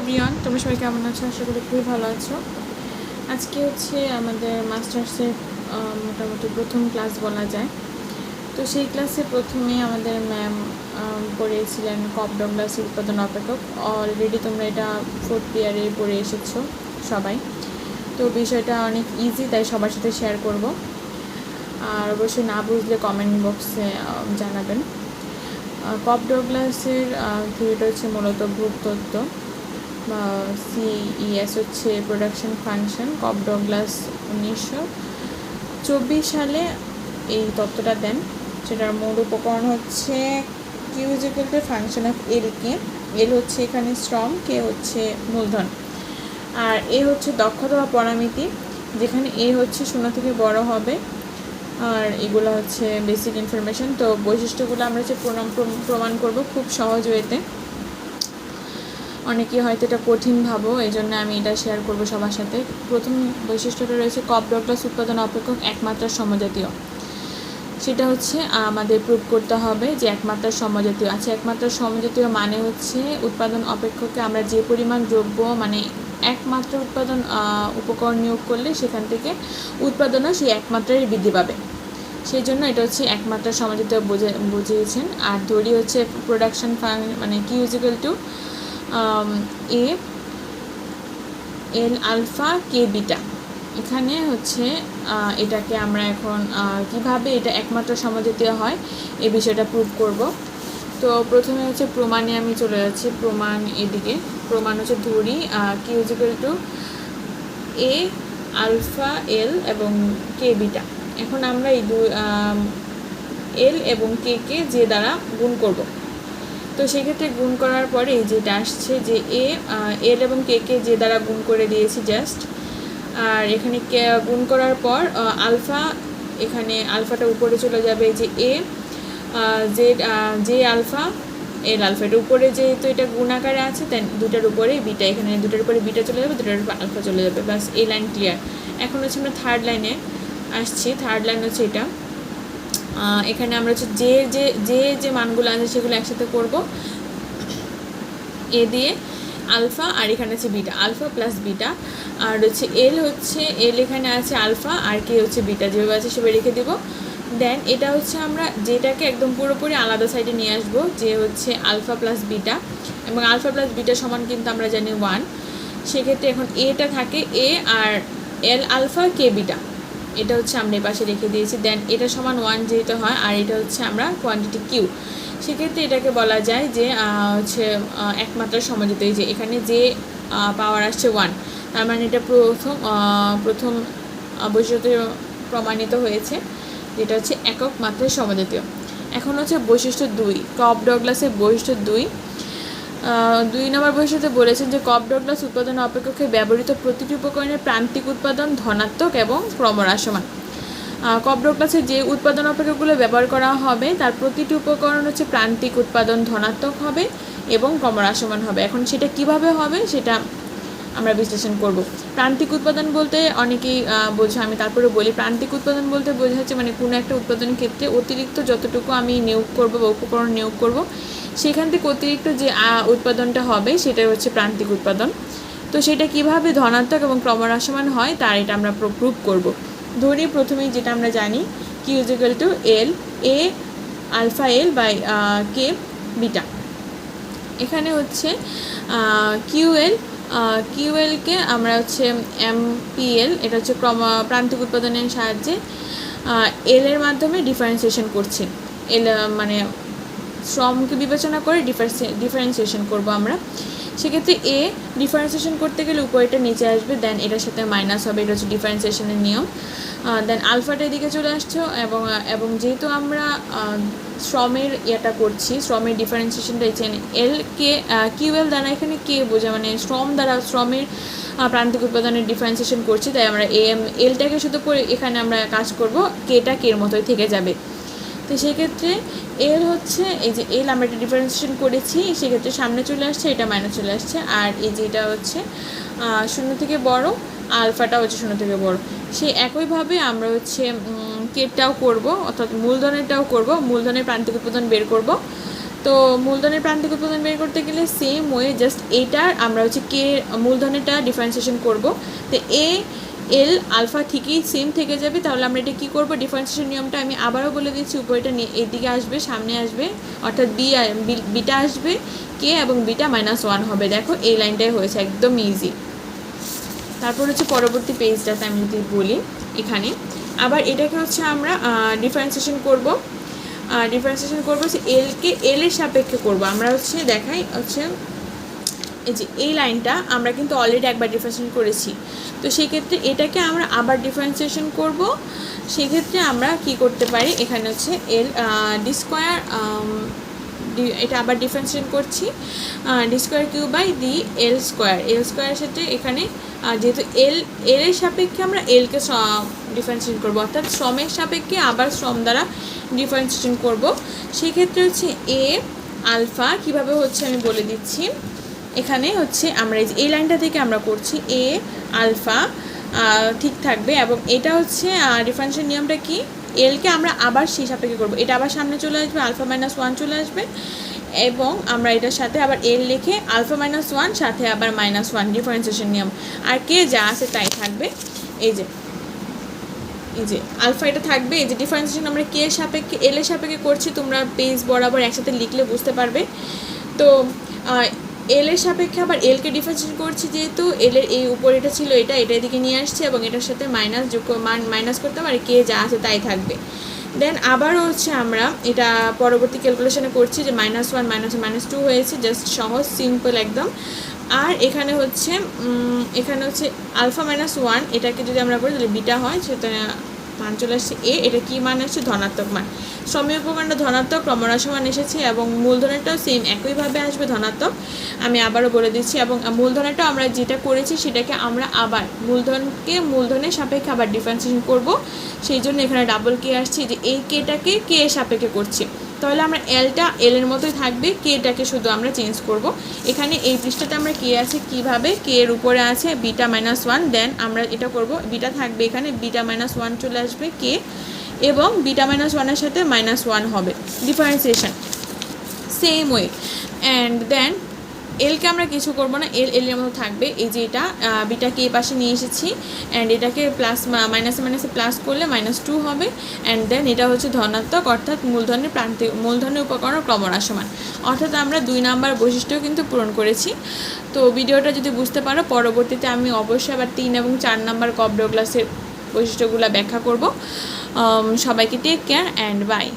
Everyone, তোমরা সবাই কেমন আছো? আশা করি খুবই ভালো আছো। আজকে হচ্ছে আমাদের মাস্টার্সের মোটামুটি প্রথম ক্লাস বলা যায়। তো সেই ক্লাসে প্রথমে আমাদের ম্যাম পড়িয়েছিলেন কপ ডগলাস উৎপাদন অপেক্ষক। অলরেডি তোমরা এটা ফোর্থ ইয়ারে পড়ে এসেছ সবাই। তো বিষয়টা অনেক ইজি তাই সবার সাথে শেয়ার করব। আর অবশ্যই না বুঝলে কমেন্ট বক্সে জানাবেন। কপ ডগলাসের থিওরিটা হচ্ছে মূলত ভূতত্ত্ব। সিইএস হচ্ছে প্রোডাকশন ফাংশন কপ ডগলাস উনিশশো চব্বিশ সালে এই তত্ত্বটা দেন সেটার মূল উপকরণ হচ্ছে কিউজিক্যাল ফাংশন অফ এল কে এল হচ্ছে এখানে শ্রম কে হচ্ছে মূলধন। আর এ হচ্ছে দক্ষতা বা পরামিতি, যেখানে এ হচ্ছে শূন্য থেকে বড় হবে, আর এগুলো হচ্ছে বেসিক ইনফরমেশন তো বৈশিষ্ট্যগুলো আমরা হচ্ছে প্রণাম প্রম- প্রমাণ করব খুব সহজ ওয়েতে। অনেকে হয়তো এটা কঠিন ভাবো এই জন্য আমি এটা শেয়ার করব সবার সাথে। প্রথম বৈশিষ্ট্যটা রয়েছে কপ ডগলাস উৎপাদন অপেক্ষক একমাত্রা সমজাতীয়। সেটা হচ্ছে, আমাদের প্রুভ করতে হবে যে একমাত্রা সমজাতীয়। আছে একমাত্রা সমজাতীয় মানে হচ্ছে উৎপাদন অপেক্ষকে আমরা যে পরিমাণ দ্রব্য মানে একমাত্র উৎপাদন উপকরণ নিয়োগ করলে সেখান থেকে উৎপাদনও সেই একমাত্রারই বৃদ্ধি পাবে। সেই জন্য এটা হচ্ছে একমাত্রা সমজাতীয় বুঝে, বুঝিয়েছেন। আর ধরি হচ্ছে প্রোডাকশন ফাং মানে Q equal to A L alpha, K beta. এখানে হচ্ছে এটাকে আমরা এখন কীভাবে এটা একমাত্র সমজাতীয় হয়, এ বিষয়টা প্রুভ করব। তো প্রথমে হচ্ছে প্রমাণে আমি চলে যাচ্ছি, প্রমাণ এদিকে। প্রমাণ হচ্ছে ধরি কিউজিক্যাল টু এ আলফা এল এবং কে বিটা। এখন আমরা এই দুই এল এবং কে কে যে দ্বারা গুণ করব। তো সেক্ষেত্রে গুণ করার পরে যেটা আসছে যে এ এল এবং কে কে যে দ্বারা গুণ করে দিয়েছি জাস্ট আর এখানে গুণ করার পর আলফা, এখানে আলফাটা উপরে চলে যাবে যে এ যে যে আলফা এল আলফা, এর উপরে যেহেতু এটা গুণ আকারে আছে দেন দুটার উপরে বিটা এখানে দুটার উপরে বিটা চলে যাবে দুটার উপরে আলফা চলে যাবে বাস এই লাইন ক্লিয়ার এখন হচ্ছে আমরা থার্ড লাইনে আসছি থার্ড লাইন হচ্ছে এটা। এখানে আমরা হচ্ছে যে যে যে যে মানগুলো আছে সেগুলো একসাথে করব। এ দিয়ে আলফা আর এখানে আছে বিটা, আলফা প্লাস বিটা। আর হচ্ছে এল হচ্ছে, এল এখানে আছে আলফা আর কে হচ্ছে বিটা, যেভাবে আছে সেভাবে রেখে দেবো। দেন এটা হচ্ছে আমরা যেটাকে একদম পুরোপুরি আলাদা সাইডে নিয়ে আসব, যে হচ্ছে আলফা প্লাস বিটা। এবং আলফা প্লাস বিটা সমান কিন্তু আমরা জানি ওয়ান। সেক্ষেত্রে এখন এটা থাকে এ আর এল আলফা কে বিটা। এটা হচ্ছে আমরা পাশে রেখে দিয়েছি। দেন এটা সমান ওয়ান যেহেতু হয়, আর এটা হচ্ছে আমরা কোয়ান্টিটি কিউ সেক্ষেত্রে এটাকে বলা যায় যে হচ্ছে একমাত্রা সমজিত যে এখানে যে পাওয়ার আসছে ওয়ান তার মানে এটা প্রথম প্রথম বৈশিষ্ট্য প্রমাণিত হয়েছে, যেটা হচ্ছে একক মাত্রায় সমজাতীয় এখন হচ্ছে বৈশিষ্ট্য দুই কপ ডগলাসের বৈশিষ্ট্য দুই দুই নম্বর বৈশিষ্ট্যতে বলেছেন যে কপ ডগলাস উৎপাদন অপেক্ষকে ব্যবহৃত প্রতিটি উপকরণের প্রান্তিক উৎপাদন ধনাত্মক এবং ক্রমহ্রাসমান। কপ ডগলাসের যে উৎপাদন অপেক্ষকগুলো ব্যবহার করা হবে, তার প্রতিটি উপকরণ হচ্ছে প্রান্তিক উৎপাদন ধনাত্মক হবে এবং ক্রমহ্রাসমান হবে। এখন সেটা কীভাবে হবে সেটা আমরা বিশ্লেষণ করব। প্রান্তিক উৎপাদন বলতে অনেকেই বোঝে আমি তারপরে বলি, প্রান্তিক উৎপাদন বলতে বোঝাচ্ছে মানে কোনো একটা উৎপাদনের ক্ষেত্রে অতিরিক্ত যতটুকু আমি নিয়োগ করব বা উপকরণ নিয়োগ করব সেখান থেকে অতিরিক্ত যে উৎপাদনটা হবে সেটা হচ্ছে প্রান্তিক উৎপাদন। তো সেটা কীভাবে ধনাত্মক এবং ক্রমহ্রাসমান হয় তার এটা আমরা প্রুভ করব। ধরি প্রথমেই যেটা আমরা জানি Q equal to L A alpha L by K beta এখানে হচ্ছে কিউএল কিউএলকে আমরা হচ্ছে এমপিএল এটা হচ্ছে ক্রম, প্রান্তিক উৎপাদনের সাহায্যে এল এর মাধ্যমে ডিফারেন্সিয়েশন করছি। এল মানে শ্রমকে বিবেচনা করে ডিফারেন্সিয়েশন করব আমরা। সেক্ষেত্রে এ ডিফারেন্সিয়েশন করতে গেলে উপরেটা নিচে আসবে দেন এটার সাথে মাইনাস হবে, এটা হচ্ছে ডিফারেন্সিয়েশনের নিয়ম। দেন আলফাটা এদিকে চলে আসছে এবং এবং যেহেতু আমরা শ্রমের ইয়েটা করছি, শ্রমের ডিফারেন্সিয়েশনটা এখানে এল কে কিউএল দ্বারা এখানে কে বোঝা মানে শ্রম দ্বারা শ্রমের প্রান্তিক উৎপাদনের ডিফারেন্সিয়েশন করছি, তাই আমরা এ এম এলটাকে শুধু করে এখানে আমরা কাজ করব কেটা কের মতোই থেকে যাবে। তো সেক্ষেত্রে এল হচ্ছে এই যে এল আমরা একটা ডিফারেন্সিয়েশন করেছি সেক্ষেত্রে সামনে চলে আসছে, এটা মাইনাস চলে আসছে, আর এই যে এটা হচ্ছে শূন্য থেকে বড় আলফাটা হচ্ছে শূন্য থেকে বড়। সেই একইভাবে আমরা হচ্ছে কেটটাও করব, অর্থাৎ মূলধনেরটাও করব, মূলধনের প্রান্তিক উৎপাদন বের করব। তো মূলধনের প্রান্তিক উৎপাদন বের করতে গেলে সেম ওয়ে জাস্ট এটার আমরা হচ্ছে কে মূলধনেরটা ডিফারেন্সিয়েশন করব। তো এ এল আলফা ঠিকই সেম থেকে যাবে, তাহলে আমরা এটা কী করব? ডিফারেন্সিয়েশন নিয়মটা আমি আবারও বলে দিচ্ছি উপরেটা এদিকে আসবে, সামনে আসবে, অর্থাৎ বি বিটা আসবে কে এবং বিটা মাইনাস ওয়ান হবে। দেখো, এই লাইনটাই হয়েছে, একদম ইজি তারপর হচ্ছে পরবর্তী পেজটাতে আমি যদি বলি, এখানে। আবার এটাকে হচ্ছে আমরা ডিফারেন্সিয়েশন করব। ডিফারেন্সিয়েশন করব, হচ্ছে এলকে এল এর সাপেক্ষে করব। আমরা হচ্ছে দেখাই, হচ্ছে এই যে, এই লাইনটা আমরা কিন্তু অলরেডি একবার ডিফারেন্সিয়েশন করেছি। তো সেক্ষেত্রে এটাকে আমরা আবার ডিফারেন্সিয়েশন করব। সেক্ষেত্রে আমরা কি করতে পারি? এখানে হচ্ছে এল ডি স্কোয়ার এটা আবার ডিফারেন্সিয়েশন করছি। D square Q by D L square L স্কোয়ারের সাথে এখানে যেহেতু এল এল এর সাপেক্ষে আমরা এলকে ডিফারেন্সিয়েশন করব। অর্থাৎ শ্রমের সাপেক্ষে আবার শ্রম দ্বারা ডিফারেন্সিয়েশন করব। সেক্ষেত্রে হচ্ছে এ আলফা, কীভাবে হচ্ছে আমি বলে দিচ্ছি? এখানে হচ্ছে আমরা এই লাইনটা থেকে আমরা করছি এ আলফা ঠিক থাকবে এবং এটা হচ্ছে ডিফারেন্সিয়াল নিয়মটা কি? এলকে আমরা আবার সেই সাপেক্ষে করব। এটা আবার সামনে চলে আসবে, আলফা মাইনাস ওয়ান চলে আসবে এবং আমরা এটার সাথে আবার এল লিখে আলফা মাইনাস ওয়ান সাথে আবার মাইনাস ওয়ান ডিফারেন্সিয়েশন নিয়ম। আর কে যা আছে তাই থাকবে। এই যে এই যে, আলফা এটা থাকবে। এই যে ডিফারেন্সিয়েশন আমরা কে সাপেক্ষে এল এর সাপেক্ষে করছি, তোমরা পেজ বরাবর একসাথে লিখলে বুঝতে পারবে। তো এল এর সাপেক্ষে আবার এলকে ডিফারেন্সিয়েশন করছি যেহেতু এল এর এই উপর এটা ছিল, এটা এটা এদিকে নিয়ে আসছে এবং এটার সাথে মাইনাস যোগ মান মাইনাস করতে পারে কে যা আছে তাই থাকবে। দেন আবারও হচ্ছে আমরা এটা পরবর্তী ক্যালকুলেশনে করছি যে minus one minus minus two হয়েছে জাস্ট সহজ সিম্পল একদম। আর এখানে হচ্ছে এখানে হচ্ছে আলফা মাইনাস ওয়ান এটাকে যদি আমরা করি তাহলে বিটা হয়, সেটা মান চলে আসছে এ, এটা কি মান আসছে? ধনাত্মক মান। সময় উপকারটা ধনাত্মক ক্রমরাশ মান এসেছে এবং মূলধনেরটাও সেম একইভাবে আসবে ধনাত্মক। আমি আবারও বলে দিচ্ছি এবং মূলধনেরটাও আমরা যেটা করেছি সেটাকে আমরা আবার মূলধনকে মূলধনের সাপেক্ষে আবার ডিফারেন্সিয়েশন করব। সেই জন্য এখানে ডাবল কে আসছে। যে এই কেটাকে কে সাপেক্ষে করছি। তাহলে আমরা এলটা এল এর মতোই থাকবে। কেটাকে শুধু আমরা চেঞ্জ করব। এখানে এই পৃষ্ঠাতে আমরা কে আছে কীভাবে? কে এর উপরে আছে বিটা মাইনাস ওয়ান দেন আমরা এটা করব। বিটা থাকবে এখানে, বিটা মাইনাস ওয়ান চলে আসবে কে এবং বিটা মাইনাস ওয়ানের সাথে মাইনাস ওয়ান হবে। Differentiation same way and then এলকে আমরা কিছু করব না এল এল এর মতো থাকবে। এই যে এটা বিটাকে এই পাশে নিয়ে এসেছি। অ্যান্ড এটাকে প্লাস মাইনাসে মাইনাসে প্লাস করলে মাইনাস টু হবে। অ্যান্ড দেন এটা হচ্ছে ধনাত্মক, অর্থাৎ মূলধনের প্রান্তিক মূলধনের উপকরণ ক্রমরাসমান অর্থাৎ আমরা দুই নাম্বার বৈশিষ্ট্যও কিন্তু পূরণ করেছি। তো ভিডিওটা যদি বুঝতে পারো, পরবর্তীতে আমি অবশ্যই আবার তিন এবং চার নাম্বার কব্র ক্লাসের বৈশিষ্ট্যগুলো ব্যাখ্যা করব। সবাইকে টেক কেয়ার অ্যান্ড বাই